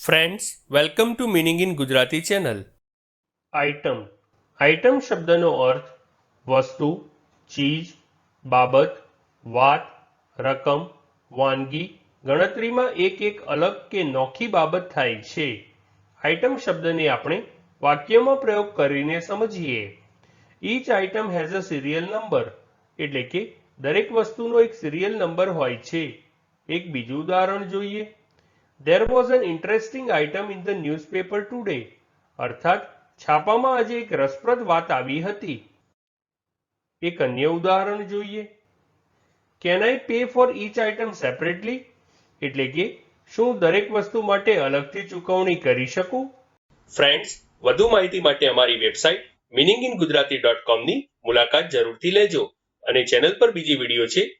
Friends welcome to meaning in Gujarati channel item item શબ્દનો અર્થ વસ્તુ ચીજ બાબત વાત રકમ વાનગી ગણતરીમાં એક એક અલગ કે નોખી બાબત થાય છે આઇટમ શબ્દને આપણે વાક્યમાં પ્રયોગ કરીને સમજીએ each item has a serial number એટલે કે દરેક વસ્તુનો એક સિરિયલ નંબર હોય છે એક બીજું ઉદાહરણ જોઈએ There was an interesting item in the newspaper today. અર્થાત, છાપામાં આજે એક રસપ્રદ વાત આવી હતી. એક અન્ય ઉદાહરણ જોઈએ. Can I pay for each item separately એટલે કે, શું દરેક વસ્તુ માટે અલગથી ચૂકવણી કરી શકું? ફ્રેન્ડ્સ વધુ માહિતી માટે અમારી website meaning in Gujarati dot કોમની મુલાકાત જરૂરથી લેજો. અને ચેનલ પર બીજી વીડિયો છે